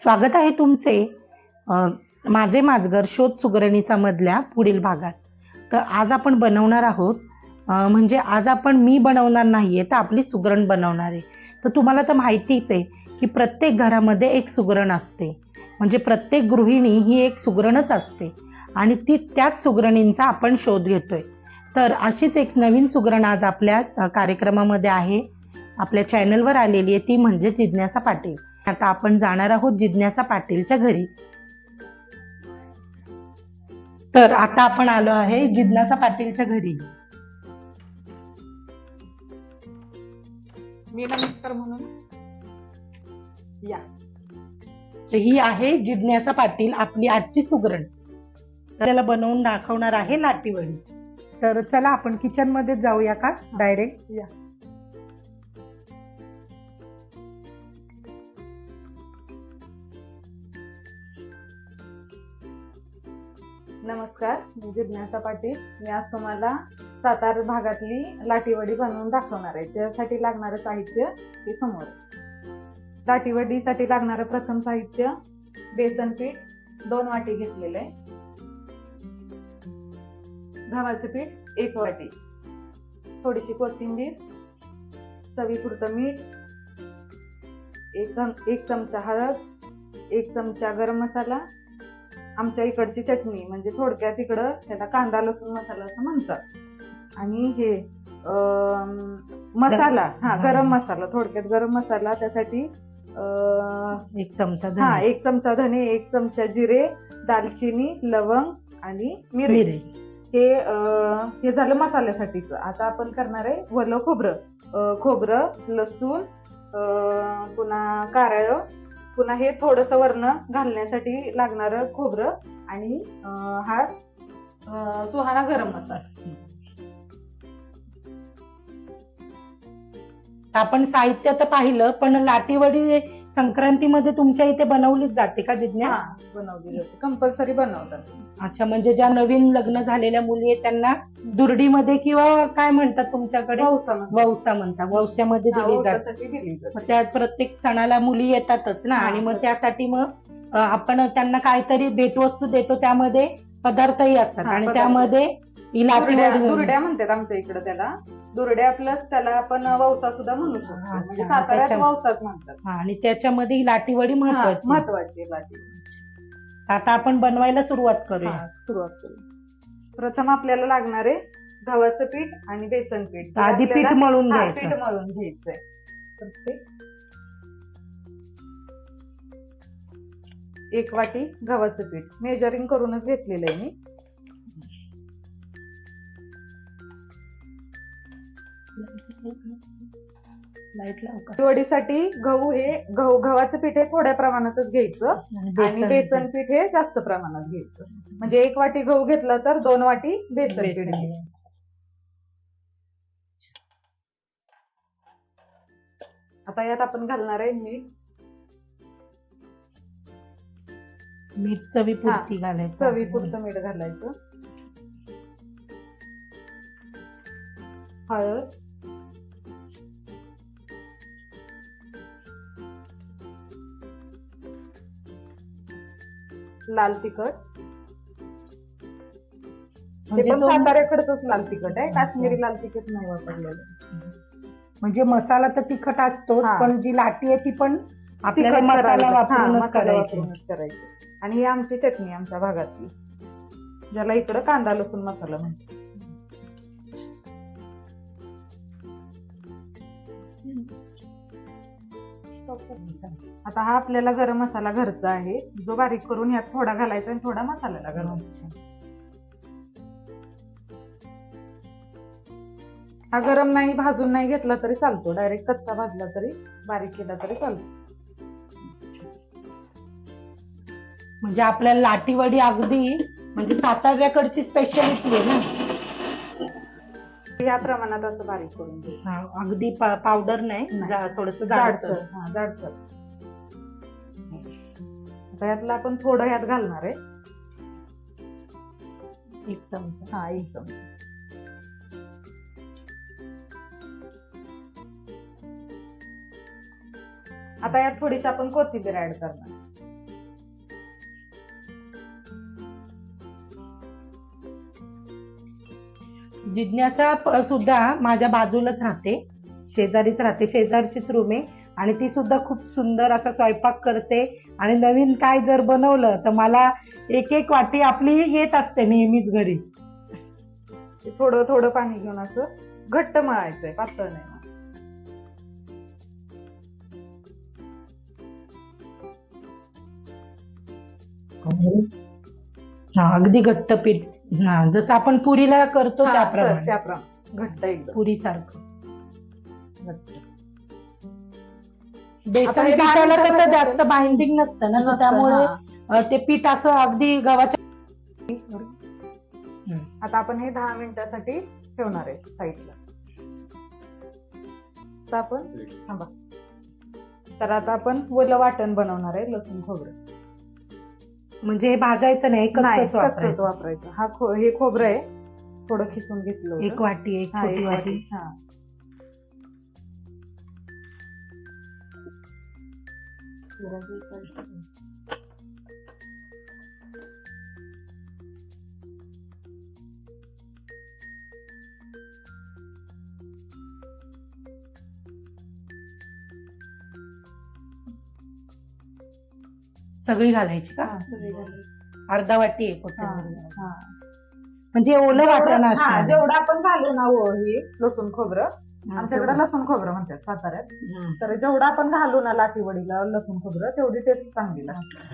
स्वागत आहे तुमचे. माझे माजगर शोध सुगरणीचा मधल्या पुढील भागात. तर आज आपण बनवणार आहोत म्हणजे आज आपण मी बनवणार नाही आहे तर आपली सुगरण बनवणार आहे. तर तुम्हाला तर माहितीच आहे की प्रत्येक घरामध्ये एक सुगरण असते. म्हणजे प्रत्येक गृहिणी ही एक सुगरणच असते. आणि ती त्याच सुगरणींचा आपण शोध घेतोय. तर अशीच एक नवीन सुगरण आज आपल्या कार्यक्रमामध्ये आहे. आपल्या चॅनलवर आलेली आहे ती म्हणजे जिज्ञासा पाटील. आता आपण जाणार आहोत जिज्ञासा पाटीलच्या घरी. तर आता आपण आलो आहे जिज्ञासा पाटीलच्या घरी. म्हणून. या. तर ही आहे जिज्ञासा पाटील आपली आजची सुगरण. तर त्याला बनवून दाखवणार आहे लाटीवडी. तर चला आपण किचनमध्ये जाऊया का? डायरेक्ट या. नमस्कार म्हणजे मी जिज्ञासा पाटील. मी आज तुम्हाला सातारा भागातली लाटीवडी बनवून दाखवणार आहे. त्यासाठी लागणारं साहित्य हे समोर. लाटीवडीसाठी लागणारं प्रथम साहित्य बेसन पीठ दोन वाटी घेतलेलं आहे. गव्हाचं पीठ एक वाटी. थोडीशी कोथिंबीर चवीपुरतं मीठ एक चम- एक चमचा हळद एक चमचा गरम मसाला आमच्या इकडची चटणी म्हणजे थोडक्यात इकडं त्याला कांदा लसूण मसाला असं म्हणतात. आणि हे मसाला हा गरम मसाला थोडक्यात गरम मसाला त्यासाठी एक चमचा हा एक चमचा धने एक चमचा जिरे दालचिनी लवंग आणि मिरी हे हे झालं मसाल्यासाठीच. आता आपण करणार आहे वलं खोबरं. खोबरं लसूण पुन्हा कारळ पुन्हा हे थोडंसं वरण घालण्यासाठी लागणारं खोबरं आणि हा अं, सुहाणा गरम मसाला. आपण साहित्य तर पाहिलं पण लाटीवडी संक्रांतीमध्ये तुमच्या इथे बनवलीच जाते का जिज्ञा हा बनवली जाते. कंपल्सरी बनवतात. अच्छा म्हणजे ज्या नवीन लग्न झालेल्या मुली आहेत त्यांना दुर्डीमध्ये किंवा काय म्हणतात तुमच्याकडे. वौसा म्हणतात. वौस्यामध्ये दिली जाते. त्या प्रत्येक सणाला मुली येतातच ना? आणि मग. त्यासाठी मग आपण त्यांना काहीतरी भेटवस्तू देतो त्यामध्ये पदार्थही असतात. आणि. त्यामध्ये ही दुर्ड्या म्हणतात आमच्या इकडे त्याला. दुर्ड्या प्लस त्याला आपण वौसा सुद्धा म्हणू शकतो. म्हणजे साताऱ्यात म्हणतात. हा, आणि त्याच्यामध्ये ही लाटीवडी महत्वाची महत्वाची आता आपण बनवायला सुरुवात करूया. सुरुवात करू प्रथम आपल्याला लागणारे गव्हाचं पीठ आणि बेसन पीठ आधी पीठ मळून हा, घ्यायचं. पीठ मळून घ्यायचंय तर ते एक वाटी गव्हाचं पीठ मेजरिंग करूनच घेतलेलं आहे मी? वडीसाठी गहू हे गहू गव्हाचं पीठ हे थोड्या प्रमाणातच घ्यायचं आणि बेसन पीठ. हे जास्त प्रमाणात घ्यायचं. म्हणजे एक वाटी गहू घेतला तर दोन वाटी बेसन पीठ. घ्यायचं. आता यात आपण घालणार आहे मीठ. मीठ चवीपुरती घालायचं चवीपुरतं मीठ घालायचं. हळद. लाल तिखट. ते म्हणजे पण तो- साताऱ्याकडचंच लाल तिखट आहे. काश्मीरी लाल तिखट नाही वापरलेलं. म्हणजे मसाला तर तिखट असतो हा. पण जी लाटी आहे ती पण आपल्याला तिखट मसाला हा, वापरूनच मसाला करायची. वापरूनच करायची. आणि ही आमची चटणी आमच्या भागातली. ज्याला इकडं कांदा लसूण मसाला म्हणतात. आता हा आपल्याला गरम मसाला घरचा आहे. जो बारीक करून यात थोडा घालायचा आणि थोडा मसाल्याला घालायचा हा गरम नाही भाजून नाही घेतला तरी चालतो. डायरेक्ट कच्चा भाजला तरी बारीक केला तरी चालतो. म्हणजे आपल्या लाटीवडी अगदी म्हणजे साताऱ्याकडची स्पेशालिटी आहे ना. या प्रमाणात असं बारीक करून. हा, अगदी पावडर नाही नाही. थोडस जाडसर. हा जाडसर. आता यातलं आपण थोडं यात घालणार आहे. एक चमचा. हा एक चमचा. आता यात थोडीशी आपण कोथिंबीर ऍड करणार. जिज्ञासा सुद्धा माझ्या बाजूलाच राहते. शेजारीच राहते. शेजारचीच रूम आहे. आणि ती सुद्धा खूप सुंदर असा स्वयंपाक करते. आणि नवीन काय जर बनवलं तर मला एक एक वाटी आपली येत असते नेहमीच घरी. थोडं थोडं पाणी घेऊन असं घट्ट मळायचंय पातळ नाही अगदी घट्ट पीठ. हा जसं आपण पुरीला करतो हा, त्याप्रमाणे. त्याप्रमाणे. घट्ट एकदम. पुरी सारखं. बेसन आता हे दहा पिठाला मिनिटाचं कसं. जास्त बाइंडिंग नसतं ना त्यामुळे हा. अ, ते पीठ असं अगदी गव्हाच्या आता आपण हे दहा मिनिटासाठी ठेवणार आहे साईडला. तर आपण थांबा. तर आता आपण ओलं वाटण बनवणार आहे लसूण खोबरं. म्हणजे हे भाजायचं नाही नाही कच्चंच कच्चंच वापरायचं. वापरायचं. हा खो हे खोबरं आहे. थोडं खिसून घेतलं होतं. एक वाटी एक हा, छोटी एक वाटी. वाटी. हा. सगळी घालायची का. अर्धा वाटी आहे हा, कोथिंबीर. म्हणजे ओलं वाटण हा, असणार. जेवढं आपण घालू ना ओ हे लसूण खोबरं आमच्याकडे. लसूण खोबरं म्हणतात साताऱ्यात हम्म. तर जेवढं आपण घालू ना लाटीवडीला लसूण खोबरं तेवढी टेस्ट चांगली लागते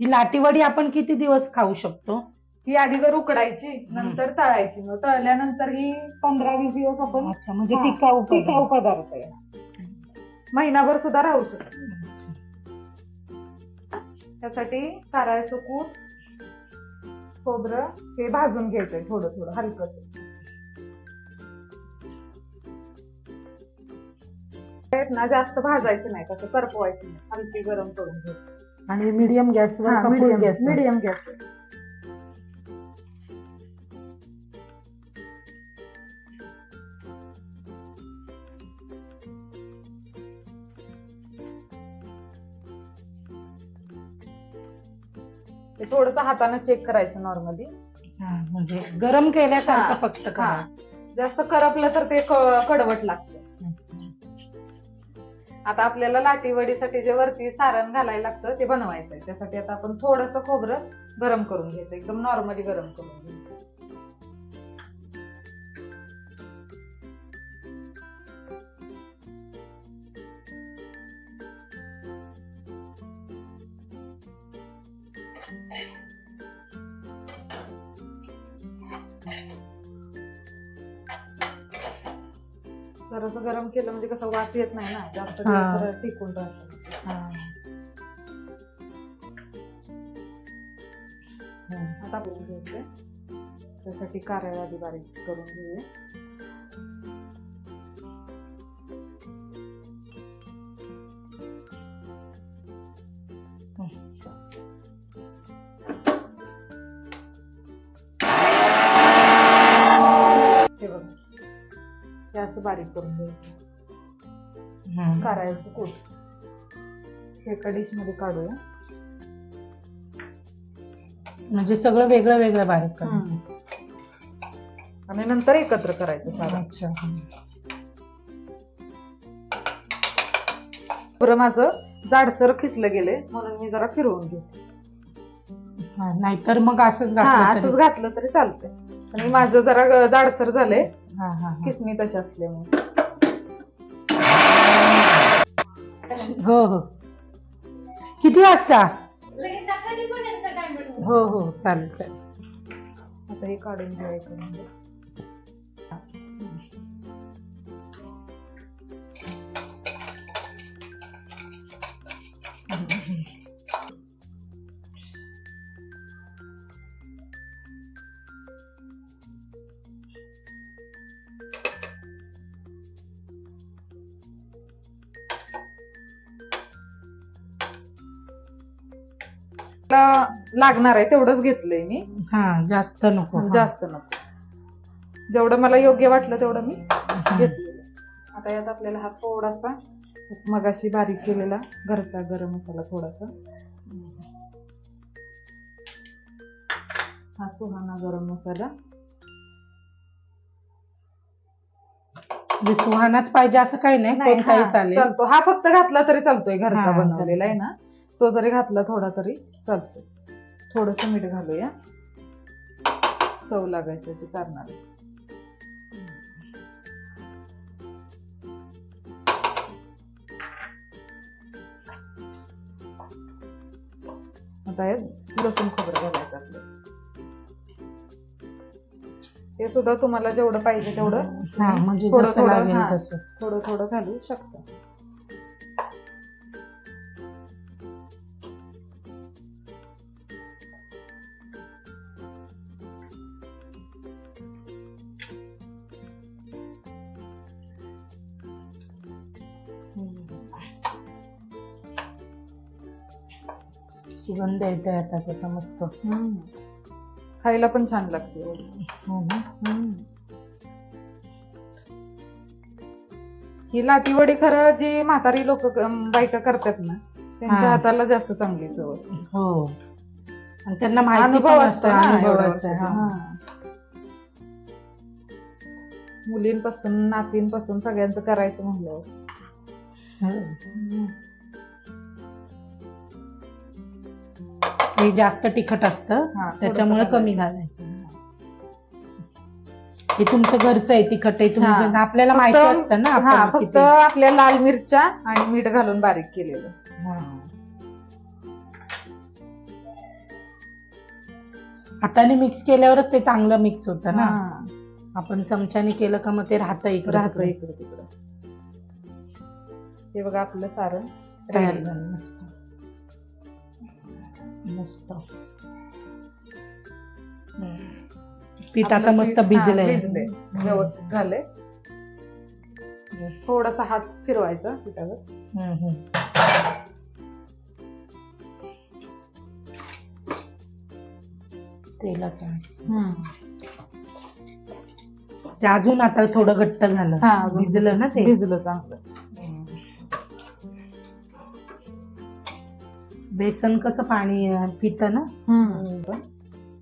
ही लाटीवडी आपण किती दिवस खाऊ शकतो ही अगोदर उकडायची नंतर तळायची. मग तळल्यानंतर ही पंधरा वीस दिवस आपण अच्छा म्हणजे हा, टिकाऊ टिकाऊ पदार्थ आहे. महिनाभर सुद्धा राहू शकतो. त्यासाठी कारळचं कूट खोबरं हे भाजून घ्यायचंय थोडं थोडं हलकं ना जास्त भाजायचं नाही कसं करपवायचं नाही. हलकी गरम करून घ्यायचं. आणि मीडियम गॅसवर मीडियम गॅस मीडियम गॅस ते थोडस हाताने चेक करायचं नॉर्मली म्हणजे गरम केल्यासारखं फक्त हा. करा. जास्त करपलं तर ते क- कडवट लागतं. आता आपल्याला लाटीवडीसाठी जे वरती सारण घालायला लागतं ते बनवायचंय. त्यासाठी आता आपण थोडस खोबरं गरम करून घ्यायचं. एकदम नॉर्मली गरम करून घ्यायचं. जरासं गरम केलं म्हणजे कसं वास येत नाही ना जास्त हा. दिवस टिकून राहतं हा. आता आपण घ्यायचं त्यासाठी कारळ आधी बारीक करून घेऊया असं बारीक करून घ्यायचं. हम्म. कारळ्याचं कूट. एका डिशमध्ये काढूया. म्हणजे सगळं वेगळं वेगळं बारीक करायचं. आणि नंतर एकत्र करायचं सारण अच्छा. बरं माझं जाडसर खिसलं गेले म्हणून मी जरा फिरवून घेते. नाहीतर मग असंच घातलं असंच तरी- घातलं तरी चालतंय. आणि माझं जरा ग- जाडसर झालंय. हा, हा, हा. किसणी तशी असल्यामुळे हो हो. किती वाजता? हो हो. चालेल चालेल. आता हे काढून घ्या एक म्हणजे. लागणार आहे तेवढंच घेतलंय मी. हा जास्त नको. जास्त नको. जेवढं मला योग्य वाटलं तेवढं मी. घेतलेलं. आता यात आपल्याला हा थोडासा मगाशी बारीक केलेला घरचा गरम मसाला थोडासा. हा सुहाना गरम मसाला. म्हणजे सुहानाच पाहिजे असं काही नाही कोणताही हा, चालेल. चालतो. हा फक्त घातला तरी चालतोय घरचा बनवलेला आहे. ना. तो जरी घातला थोडा तरी चालतोय. थोडस मीठ घालूया. चव लागायसाठी सारणार आता हे लसूण खोबरं घालायचं आपलं. हे सुद्धा तुम्हाला जेवढं पाहिजे तेवढं म्हणजे थोडं थोडं थोडं घालू शकता. सुगंध येतोय आता त्याचा मस्त. खायला पण छान लागते. हो ना ही लाटी वडी खरं जी म्हातारी लोक बायका करतात ना त्यांच्या. हाताला जास्त चांगली चव असते. हो. आणि त्यांना माहिती अनुभव असतो अनुभवाचं. मुलींपासून नातींपासून सगळ्यांचं करायचं म्हणल्यावर. हे जास्त तिखट असतं त्याच्यामुळे कमी घालायचं हे तुमचं घरचं आहे तिखट आहे तुम्ही. जर- आपल्याला माहिती असतं ना फक्त किती आपल्या लाल मिरच्या आणि मीठ घालून बारीक केलेलं हा. हाताने मिक्स केल्यावरच ते चांगलं मिक्स होतं ना. आपण चमच्याने केलं का मग ते राहतं इकडे राहतं. इकडं तिकडं हे बघा आपलं सारण तयार. झालं मस्त मस्त. पीठ आता मस्त भिजलंय. भिजलंय. व्यवस्थित झालंय. थोडासा हात फिरवायचा पिठावर. तेलाचं ते अजून आता थोडं घट्ट झालं. भिजलं ना ते? भिजलं चांगलं. बेसन कसं पाणी पित ना?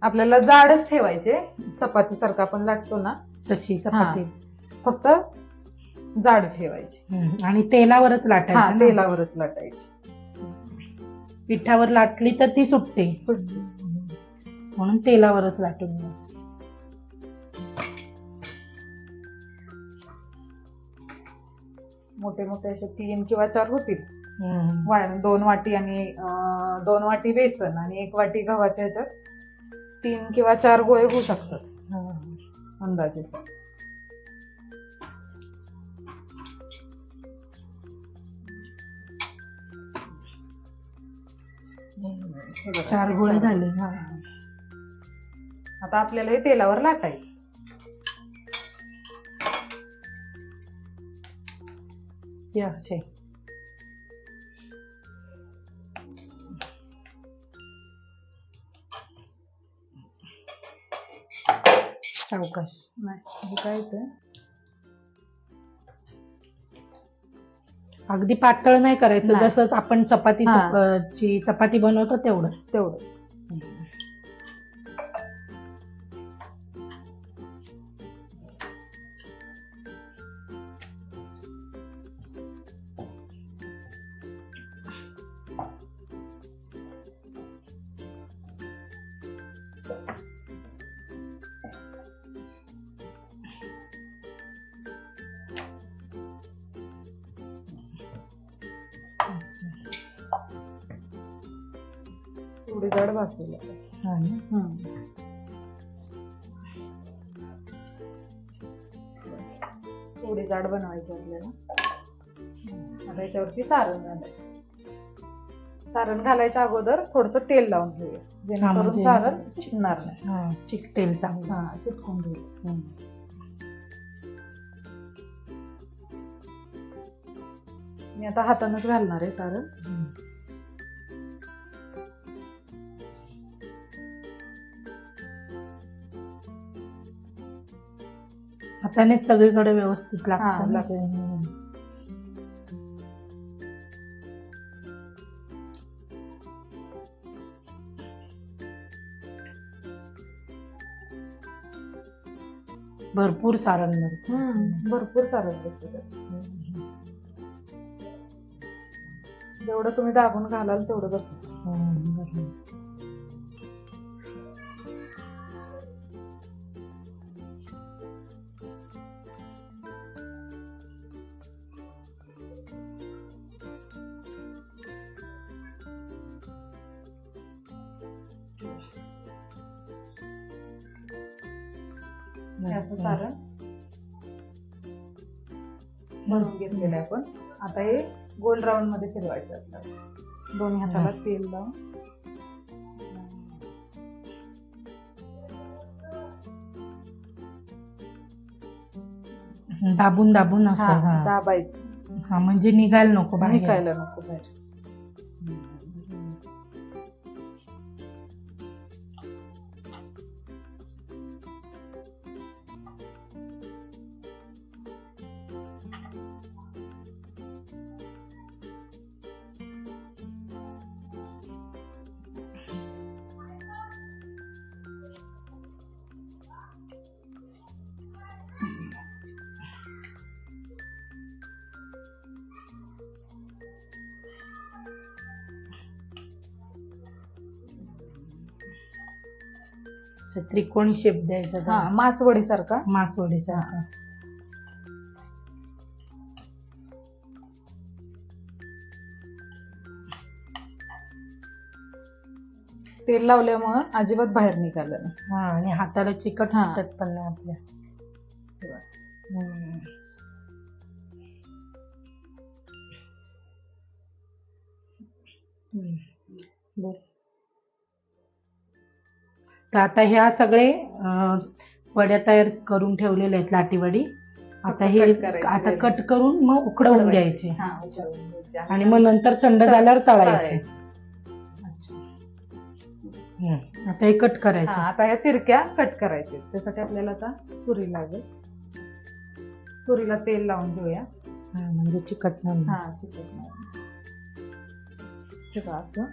आपल्याला जाडच ठेवायचे. चपाती सारखा आपण लाटतो ना तशी चपाती. फक्त जाड ठेवायचे. हम्म. आणि तेलावरच हा लाटायचं ना. तेलावरच लाटायची. पिठावर लाटली तर ती सुटते. सुटते. म्हणून तेलावरच लाटून घ्यायची. मोठे मोठे असे तीन किंवा चार होतील. वा- दोन वाटी आणि दोन वाटी बेसन आणि एक वाटी गव्हाच्या ह्याच्यात तीन किंवा चार गोळे होऊ शकतात. हा. अंदाजे. चार गोळे झाले. आता आपल्याला हे तेलावर लाटायचं. हे असे सावकाश नाही हे काय ते अगदी पातळ नाही करायचं. जसंच आपण चपाती. चप- ची चपाती बनवतो तेवढंच. तेवढंच. थोडी जड हा? थोडी बनवायची आपल्याला. आता याच्यावरती सारण घालायचं. सारण घालायच्या अगोदर थोडस तेल लावून घेऊया. जेणेकरून म्हणजे- सारण चिकणार नाही. हा चिकटेल चांगलं. हा चिटकून घेऊ. मी आता हातानच घालणार आहे सारण. हातानेच सगळीकडे व्यवस्थित भरपूर सारण हम्म, भरपूर सारण दिसते जेवढं तुम्ही दाबून घालाल तेवढं बस घेतलेलं आहे आपण. आता हे गोल राऊंडमध्ये फिरवायचं आपल्याला दोन्ही हाताला तेल लावून. दाबून दाबून असं. दाबायचं. हा म्हणजे निघायला नको बाहेर. निघायला नको बाहेर. त्रिकोणी शेप द्यायचा हा त्याला. सारखा मासवडीसारखा तेल लावल्यामुळं अजिबात बाहेर निघालं नाही हा आणि हाताला चिकट हा. हातात पण नाही आपल्या हम्म. हम्म. बर तर आता ह्या सगळे वड्या तयार करून ठेवलेल्या आहेत लाटीवडी. आता हे आता. कट करून मग उकडवून घ्यायचे. आणि मग नंतर थंड झाल्यावर तळायचे. आता हे कट करायचे. आता ह्या तिरक्या कट करायचे. त्यासाठी आपल्याला आता सुरी लागेल. सुरीला तेल लावून घेऊया. म्हणजे चिकट नाही. हा चिकट नाही. असं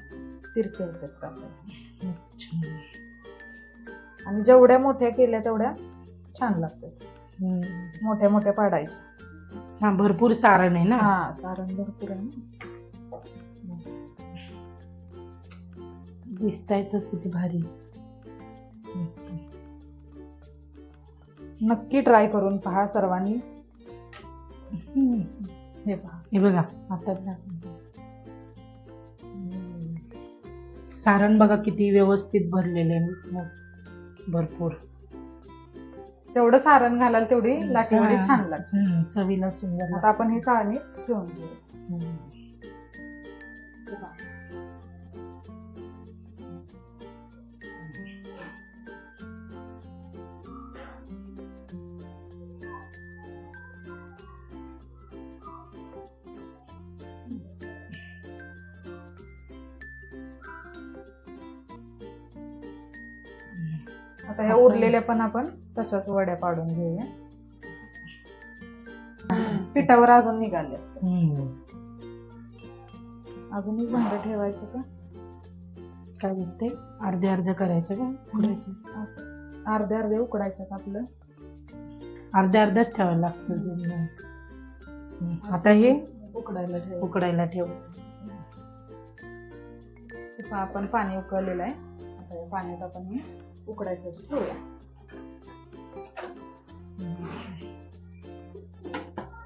तिरक्या टाकायचं. अच्छा. आणि जेवढ्या मोठ्या केल्या तेवढ्या छान लागतात. मोठ्या मोठ्या पाडायच्या हा भरपूर सारण आहे ना हा सारण भरपूर आहे ना. दिसतायतच किती भारी मस्त. नक्की ट्राय करून पहा सर्वांनी हम्म. हे पहा हे बघा. हम्म. सारण बघा किती व्यवस्थित भरलेले आहे. मग भरपूर. तेवढं सारण घालाल तेवढी लाटीवडी. छान लागते. हम्म, चवीला सुंदर आता आपण हे चाळणीत ठेवून घेऊ पण आपण तशाच वड्या पाडून घेऊया. पिठावर अजून निघाले. हम्म. अजून एक भांड ठेवायचं का? काय बोलते? अर्धे अर्धे करायचे का उकडायचे? असं. अर्धे अर्धे उकडायचं का आपलं? अर्धे अर्धेच ठेवायला लागतं. आता हे उकडायला ठेव. उकडायला ठेव. आपण पाणी उकळलेलं आहे. आता पाण्यात आपण हे उकडायचं ठेवूया.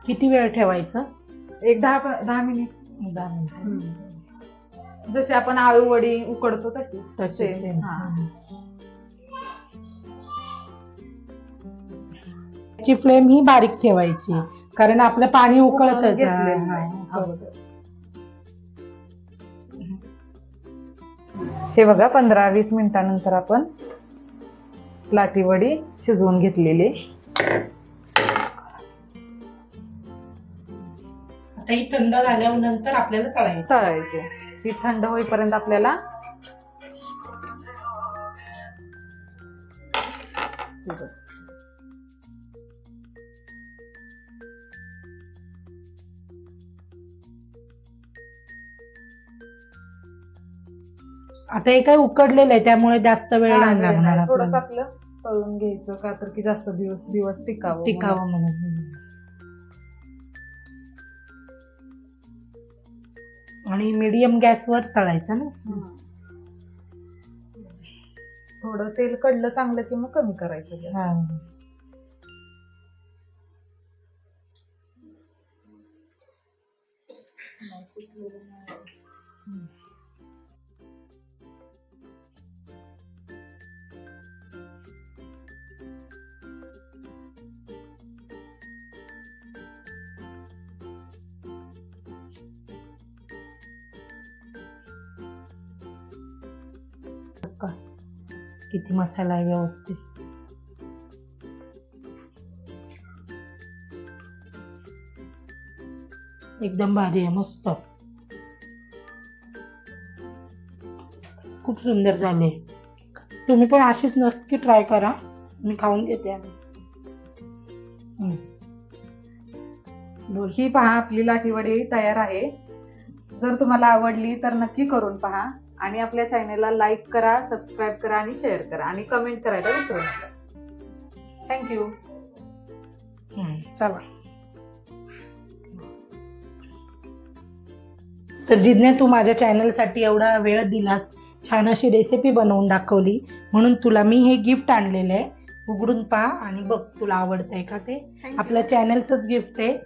किती वेळ ठेवायचं? एक दहा दहा मिनिट. दहा मिनिटं. जसे आपण आळू वडी उकडतो तशी तसे Same. हा. ची फ्लेम ही बारीक ठेवायची. कारण आपलं पाणी उकळतच. घेतलेलं हा, हा, उकळत. अगोदर. हे बघा पंधरा वीस मिनिटानंतर आपण लाटी वडी शिजवून घेतलेली. आता ही थंड झाल्यावर नंतर आपल्याला तळायचं. तळायची. ती थंड होईपर्यंत आपल्याला हे. आता हे काय उकडलेलं आहे त्यामुळे जास्त वेळ हा, नाही लागणार थोडंसं आपल्याला. आपलं तळून घ्यायचं का तर की जास्त दिवस दिवस टिकावं टिकावं म्हणून. आणि मीडियम गॅसवर तळायचं ना. थोडं तेल कडलं चांगलं की मग कमी करायचं गॅस. हा. किती मसाला आहे व्यवस्थित. एकदम भारी आहे मस्त. खूप सुंदर झाले. तुम्ही पण अशीच नक्की ट्राय करा. मी खाऊन घेते ही पहा आपली लाठीवडी तयार आहे. जर तुम्हाला आवडली तर नक्की करून पहा. आणि आपल्या चॅनेलला लाईक करा सबस्क्राईब करा आणि शेअर करा. आणि कमेंट करायला विसरू नका. थँक्यू चला. तर जिज्ञा तू माझ्या चॅनलसाठी एवढा वेळ दिलास छान अशी रेसिपी बनवून दाखवली. म्हणून तुला मी हे गिफ्ट आणलेलं आहे. उघडून पहा आणि बघ तुला आवडतंय का ते? आपल्या चॅनलचंच गिफ्ट आहे.